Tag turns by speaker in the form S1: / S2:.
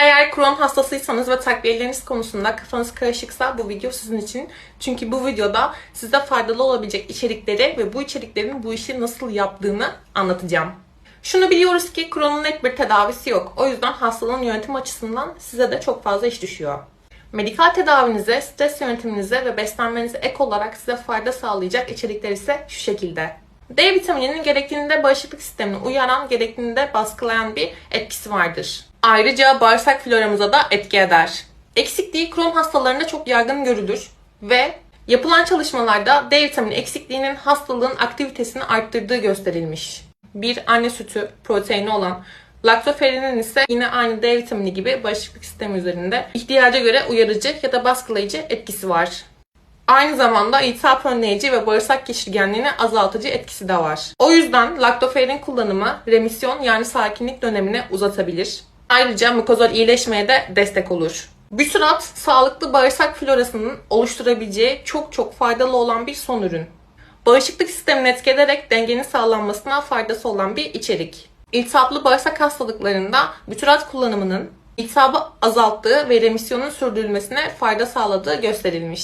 S1: Eğer Crohn hastasıysanız ve takviyeleriniz konusunda kafanız karışıksa bu video sizin için. Çünkü bu videoda size faydalı olabilecek içerikleri ve bu içeriklerin bu işi nasıl yaptığını anlatacağım. Şunu biliyoruz ki Crohn'un net bir tedavisi yok. O yüzden hastalığın yönetim açısından size de çok fazla iş düşüyor. Medikal tedavinize, stres yönetiminize ve beslenmenize ek olarak size fayda sağlayacak içerikler ise şu şekilde. D vitamininin gerektiğinde bağışıklık sistemini uyaran, gerektiğinde baskılayan bir etkisi vardır. Ayrıca bağırsak floramıza da etki eder. Eksikliği Crohn hastalarında çok yaygın görülür ve yapılan çalışmalarda D vitamini eksikliğinin hastalığın aktivitesini arttırdığı gösterilmiş. Bir anne sütü proteini olan Laktoferinin ise yine aynı D vitamini gibi bağışıklık sistemi üzerinde ihtiyaca göre uyarıcı ya da baskılayıcı etkisi var. Aynı zamanda iltihap önleyici ve bağırsak geçirgenliğini azaltıcı etkisi de var. O yüzden laktoferin kullanımı remisyon yani sakinlik dönemini uzatabilir. Ayrıca mukozal iyileşmeye de destek olur. Büsürat, sağlıklı bağırsak florasının oluşturabileceği çok çok faydalı olan bir son ürün. Bağışıklık sistemini etki ederek dengenin sağlanmasına faydası olan bir içerik. İltihaplı bağırsak hastalıklarında bütürat kullanımının iltihabı azalttığı ve remisyonun sürdürülmesine fayda sağladığı gösterilmiş.